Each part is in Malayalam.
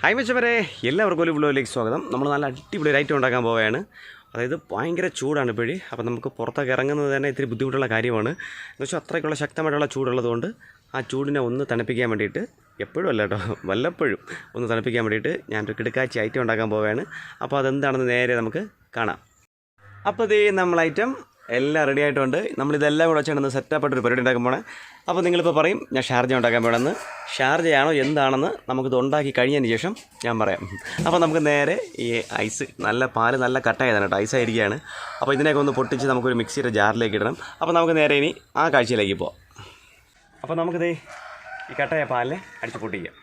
ഹായ് മെച്ചവരെ. എല്ലാവർക്കും ഒരു വ്ലോഗിലേക്ക് സ്വാഗതം. നമ്മൾ നല്ല അടിപൊളി ഐറ്റം ഉണ്ടാക്കാൻ പോവുകയാണ്. അതായത് ഭയങ്കര ചൂടാണ് ഇപ്പോഴേ. അപ്പോൾ നമുക്ക് പുറത്തൊക്കെ ഇറങ്ങുന്നത് തന്നെ ഇത്തിരി ബുദ്ധിമുട്ടുള്ള കാര്യമാണ്. എന്ന് വെച്ചാൽ അത്രയ്ക്കുള്ള ശക്തമായിട്ടുള്ള ചൂടുള്ളതുകൊണ്ട് ആ ചൂടിനെ ഒന്ന് തണുപ്പിക്കാൻ വേണ്ടിയിട്ട് എപ്പോഴും അല്ല കേട്ടോ വല്ലപ്പോഴും ഒന്ന് തണുപ്പിക്കാൻ വേണ്ടിയിട്ട് ഞാനൊരു കിടക്കാച്ചി ഐറ്റം ഉണ്ടാക്കാൻ പോവുകയാണ്. അപ്പോൾ അതെന്താണെന്ന് നേരെ നമുക്ക് കാണാം. അപ്പോൾ ഇതേ നമ്മൾ ഐറ്റം എല്ലാം റെഡി ആയിട്ടുണ്ട്. നമ്മളിതെല്ലാം കൂടെ വെച്ചാണ് സെറ്റപ്പ് ആയിട്ട് ഒരു പരിപാടി ഉണ്ടാക്കാൻ പോണേ. അപ്പോൾ നിങ്ങളിപ്പോൾ പറയും ഞാൻ ഷാർജ ഉണ്ടാക്കാൻ പോകണമെന്ന് ഷാർജയാണോ എന്താണെന്ന് നമുക്കിത് ഉണ്ടാക്കി കഴിഞ്ഞതിന് ശേഷം ഞാൻ പറയാം. അപ്പോൾ നമുക്ക് നേരെ ഈ ഐസ് നല്ല പാൽ നല്ല കട്ടായതാണ് കേട്ടോ. ഐസായിരിക്കുകയാണ് അപ്പോൾ ഇതിനെയൊക്കെ ഒന്ന് പൊട്ടിച്ച് നമുക്കൊരു മിക്സിയുടെ ജാറിലേക്ക് ഇടണം. അപ്പോൾ നമുക്ക് നേരെ ഇനി ആ കാഴ്ചയിലേക്ക് പോകാം അപ്പോൾ നമുക്കിത് ഈ കട്ടായ പാലിനെ അടിച്ച് പൊട്ടിക്കാം.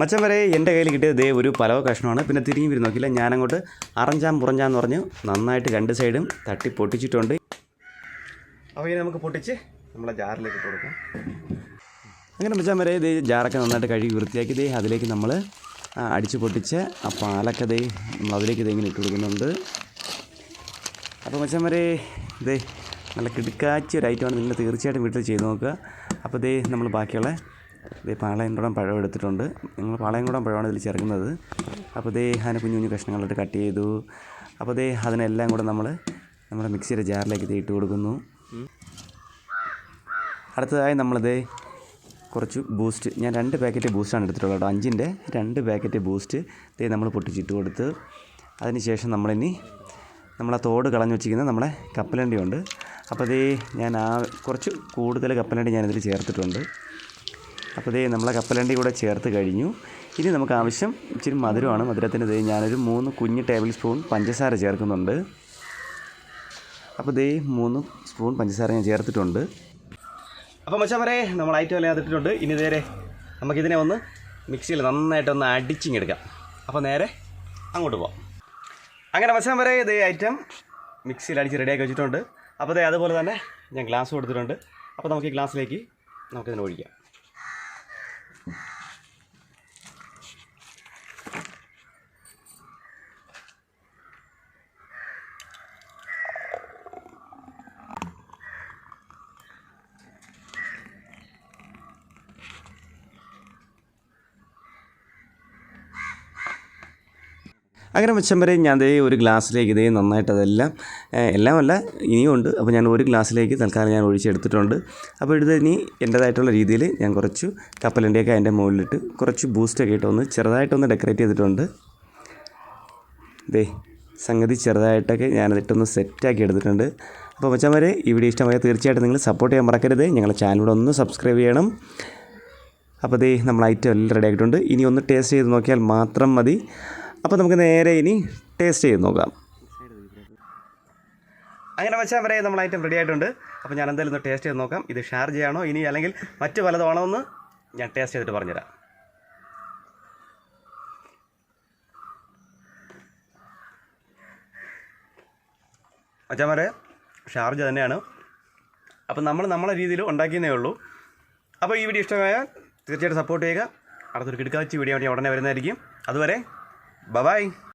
മച്ചം വരെ എന്റെ കയ്യിൽ കിട്ടിയത് ദേ ഒരു പലവ കഷ്ണമാണ്. പിന്നെ തിരിഞ്ഞു വരും നോക്കില്ല ഞാനങ്ങോട്ട് അറഞ്ചാം പുറഞ്ചാന്ന് പറഞ്ഞ് നന്നായിട്ട് രണ്ട് സൈഡും തട്ടി പൊട്ടിച്ചിട്ടുണ്ട്. അപ്പോൾ ഇനി നമുക്ക് പൊട്ടിച്ച് നമ്മളെ ജാറിലേക്ക് ഇട്ട് കൊടുക്കാം. അങ്ങനെ മച്ചാൻ വരെ ഇത് ജാറൊക്കെ നന്നായിട്ട് കഴുകി വൃത്തിയാക്കി ദേ അതിലേക്ക് നമ്മൾ അടിച്ച് പൊട്ടിച്ച് ആ പാലൊക്കെ ദേ നമ്മൾ അതിലേക്ക് ഇതെങ്ങനെ ഇട്ട് കൊടുക്കുന്നുണ്ട്. അപ്പോൾ മച്ചാൻ വരെ ഇതേ നല്ല കിടുക്കാച്ചി ഒരു ഐറ്റമാണ്. നിങ്ങൾ തീർച്ചയായിട്ടും വീട്ടിൽ ചെയ്ത് നോക്കുക. അപ്പോൾ ദേ നമ്മൾ ബാക്കിയുള്ള ദേ പാളയംകുടം പഴം എടുത്തിട്ടുണ്ട്. നിങ്ങൾ പാളയംകുടം പഴമാണ് ഇതിൽ ചേർക്കുന്നത്. അപ്പോൾ ദേ അതിനെ കുഞ്ഞു കുഞ്ഞു കഷ്ണങ്ങളായിട്ട് കട്ട് ചെയ്തു. അപ്പോൾ ദേ അതിനെല്ലാം കൂടെ നമ്മൾ നമ്മുടെ മിക്സിയുടെ ജാറിലേക്ക് തീട്ട് കൊടുക്കുന്നു. അടുത്തതായി നമ്മളിത് കുറച്ച് ബൂസ്റ്റ് ഞാൻ രണ്ട് പാക്കറ്റ് ബൂസ്റ്റാണ് എടുത്തിട്ടുള്ളത് കേട്ടോ. അഞ്ചിന്റെ രണ്ട് പാക്കറ്റ് ബൂസ്റ്റ് ദേ നമ്മൾ പൊട്ടിച്ചിട്ട് കൊടുത്ത്. അതിനുശേഷം നമ്മളിനി നമ്മളാ തോട് കളഞ്ഞു വെച്ചിരിക്കുന്ന നമ്മളെ കപ്പലണ്ടിയുണ്ട്. അപ്പോൾ ദേ ഞാൻ ആ കുറച്ച് കൂടുതൽ കപ്പലണ്ടി ഞാനിതിൽ ചേർത്തിട്ടുണ്ട്. അപ്പോൾ ഇതേ നമ്മളെ കപ്പലണ്ടി കൂടെ ചേർത്ത് കഴിഞ്ഞു. ഇനി നമുക്ക് ആവശ്യം ഇച്ചിരി മധുരമാണ്. മധുരത്തിന് ഇതേ ഞാനൊരു മൂന്ന് കുഞ്ഞ് ടേബിൾ സ്പൂൺ പഞ്ചസാര ചേർക്കുന്നുണ്ട്. അപ്പോൾ ഇതേ മൂന്ന് സ്പൂൺ പഞ്ചസാര ഞാൻ ചേർത്തിട്ടുണ്ട്. അപ്പോൾ പറയേ നമ്മൾ ഐറ്റം എല്ലാം അതിട്ടിട്ടുണ്ട്. ഇനി നേരെ നമുക്കിതിനെ ഒന്ന് മിക്സിയിൽ നന്നായിട്ടൊന്ന് അടിച്ചിങ്ങെടുക്കാം. അപ്പോൾ നേരെ അങ്ങോട്ട് പോവാം. അങ്ങനെ മച്ചാൻ വരെ ഇതേ ഐറ്റം മിക്സിയിൽ അടിച്ച് റെഡിയാക്കി വെച്ചിട്ടുണ്ട്. അപ്പോൾ ദേ അതുപോലെ തന്നെ ഞാൻ ഗ്ലാസ് കൊടുത്തിട്ടുണ്ട്. അപ്പോൾ നമുക്ക് ഈ ഗ്ലാസ്സിലേക്ക് നമുക്കിതിനെ ഒഴിക്കാം. Thank you. അങ്ങനെ വരെ ഞാൻ ദേ ഒരു ഗ്ലാസ്സിലേക്ക് ഇതേ നന്നായിട്ട് അതെല്ലാം എല്ലാമല്ല ഇനിയുമുണ്ട് അപ്പോൾ ഞാൻ ഒരു ഗ്ലാസ്സിലേക്ക് തൽക്കാലം ഞാൻ ഒഴിച്ചെടുത്തിട്ടുണ്ട് അപ്പോൾ ഇത് ഇനി എന്റേതായിട്ടുള്ള രീതിയിൽ ഞാൻ കുറച്ച് കപ്പലിന്റെയൊക്കെ അതിന്റെ മുകളിലിട്ട് കുറച്ച് ബൂസ്റ്റൊക്കെ ഇട്ട് ഒന്ന് ചെറുതായിട്ടൊന്ന് ഡെക്കറേറ്റ് ചെയ്തിട്ടുണ്ട്. ദേ സംഗതി ചെറുതായിട്ടൊക്കെ ഞാനതിട്ടൊന്ന് സെറ്റാക്കി എടുത്തിട്ടുണ്ട്. അപ്പോൾ മച്ചന്മാരെ ഈ വീഡിയോ ഇഷ്ടമായ തീർച്ചയായിട്ടും നിങ്ങൾ സപ്പോർട്ട് ചെയ്യാൻ മറക്കരുത്. ഞങ്ങളുടെ ചാനലിലൂടെ ഒന്ന് സബ്സ്ക്രൈബ് ചെയ്യണം. അപ്പോൾ ദേ നമ്മൾ ഐറ്റം എല്ലാം റെഡി ആയിട്ടുണ്ട്. ഇനി ഒന്ന് ടേസ്റ്റ് ചെയ്ത് നോക്കിയാൽ മാത്രം മതി. അപ്പോൾ നമുക്ക് നേരെ ഇനി ടേസ്റ്റ് ചെയ്ത് നോക്കാം. അങ്ങനെ വെച്ചാൽ വരെ നമ്മൾ ഐറ്റം റെഡി ആയിട്ടുണ്ട്. അപ്പോൾ ഞാൻ എന്തായാലും ഒന്ന് ടേസ്റ്റ് ചെയ്ത് നോക്കാം. ഇത് ഷാർജയാണോ ഇനി അല്ലെങ്കിൽ മറ്റു പലതാണോ എന്ന് ഞാൻ ടേസ്റ്റ് ചെയ്തിട്ട് പറഞ്ഞുതരാം. അച്ഛന്മാരെ ഷാർജ് തന്നെയാണ്. അപ്പോൾ നമ്മൾ നമ്മളെ രീതിയിൽ ഉണ്ടാക്കിയെന്നേ ഉള്ളൂ. അപ്പോൾ ഈ വീഡിയോ ഇഷ്ടമായാൽ തീർച്ചയായിട്ടും സപ്പോർട്ട് ചെയ്യുക. അടുത്തൊരു കിടക്കാച്ചി വീഡിയോ വേണ്ടി ഉടനെ വരുന്നതായിരിക്കും. അതുവരെ Bye-bye!